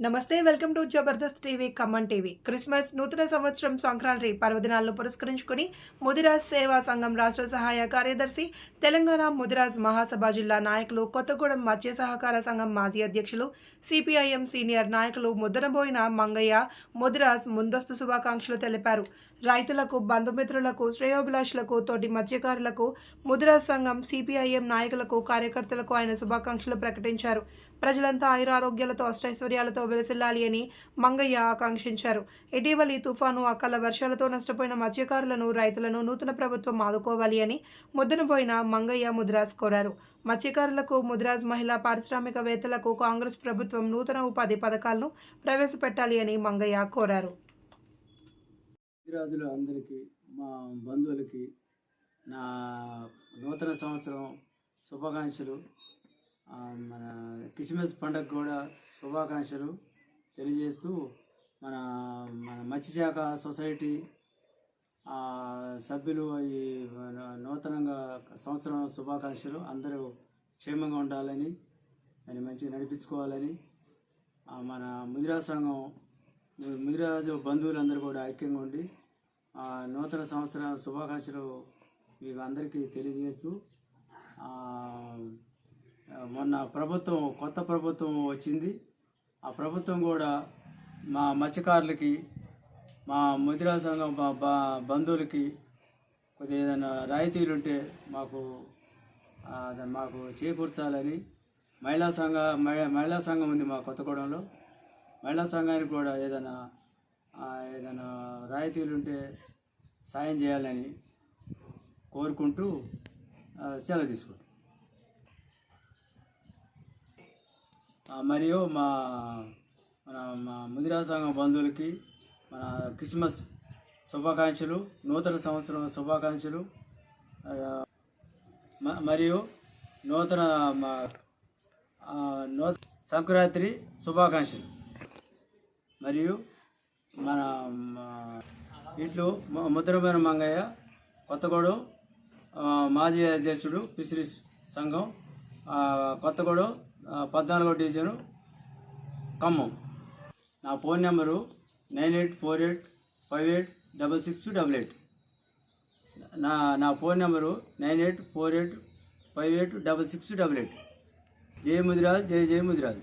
నమస్తే welcome to Jabardasth TV Khammam TV. Christmas నూతన సంవత్సరం సంక్రాంతి పర్వదినాలను పురస్కరించుకుని ముదిరాజ్ సేవా సంఘం రాష్ట్ర సహాయ కార్యదర్శి తెలంగాణ ముదిరాజ్ మహాసభ జిల్లా నాయకులు కొత్తగూడెం మత్స్య సహకార సంఘం మాజీ అధ్యక్షులు సిపిఐఎం సీనియర్ నాయకులు ముద్దనబోయిన మంగయ్య ముదిరాజ్ ముందస్తు శుభాకాంక్షలు తెలిపారు. రైతులకు బంధుమిత్రులకు శ్రేయోభిలాషులకు తోటి మత్స్యకారులకు ముదిరాజ్ సంఘం సిపిఐఎం నాయకులకు కార్యకర్తలకు ఆయన శుభాకాంక్షలు ప్రకటించారు. ప్రజలంతా ఆయురారోగ్యాలతో అష్టైశ్వర్యాలతో వెలసిల్లాలి అని మంగయ్య ఆకాంక్షించారు. ఇటీవలి తుఫాను అకాల వర్షాలతో నష్టపోయిన మత్స్యకారులను రైతులను నూతన ప్రభుత్వం ఆదుకోవాలి అని ముద్దనపోయిన మంగయ్య ముద్రాజ్ కోరారు. మత్స్యకారులకు ముద్రాజ్ మహిళా పారిశ్రామికవేత్తలకు కాంగ్రెస్ ప్రభుత్వం నూతన ఉపాధి పథకాలను ప్రవేశపెట్టాలి అని మంగయ్య కోరారు. రాజులు అందరికీ మా బంధువులకి నా నూతన సంవత్సరం శుభాకాంక్షలు. మన క్రిస్మస్ పండుగ కూడా శుభాకాంక్షలు తెలియజేస్తూ మన మన మత్స్యశాఖ సొసైటీ సభ్యులు ఈ నూతనంగా సంవత్సరం శుభాకాంక్షలు. అందరూ క్షేమంగా ఉండాలని దాన్ని మంచిగా నడిపించుకోవాలని మన ముదిరా సంఘం ముదిరాజు బంధువులందరూ కూడా ఐక్యంగా ఉండి నూతన సంవత్సర శుభాకాంక్షలు మీకు అందరికీ తెలియజేస్తూ మొన్న ప్రభుత్వం కొత్త ప్రభుత్వం వచ్చింది. ఆ ప్రభుత్వం కూడా మా మత్స్యకారులకి మా ముదిరా సంఘం మా బంధువులకి కొద్దిగా ఏదైనా రాయితీలు ఉంటే మాకు మాకు చేకూర్చాలని మహిళా సంఘ మహిళా సంఘం ఉంది మా కొత్తగూడెంలో. మహిళా సంఘానికి కూడా ఏదైనా ఏదైనా రాయితీలు ఉంటే సాయం చేయాలని కోరుకుంటూ సెలవు తీసుకుంటాం మరియు మా మన మా ముదిరా సంఘం బంధువులకి మన క్రిస్మస్ శుభాకాంక్షలు నూతన సంవత్సరం శుభాకాంక్షలు. మరియు నూతన మా నూ సంక్రాంతి శుభాకాంక్షలు. మరియు మన ఇంట్లో ఇట్లు ముద్రమైన మంగయ్య కొత్తగూడెం మాజీ అధ్యక్షుడు ఫిషరీస్ సంఘం కొత్తగూడెం పద్నాలుగో డివిజను ఖమ్మం. నా phone number nine eight four eight five eight double six double eight. నా నా phone number nine eight four eight five eight double six double eight. Jaya Mudiraj Jaya Jaya Mudiraj.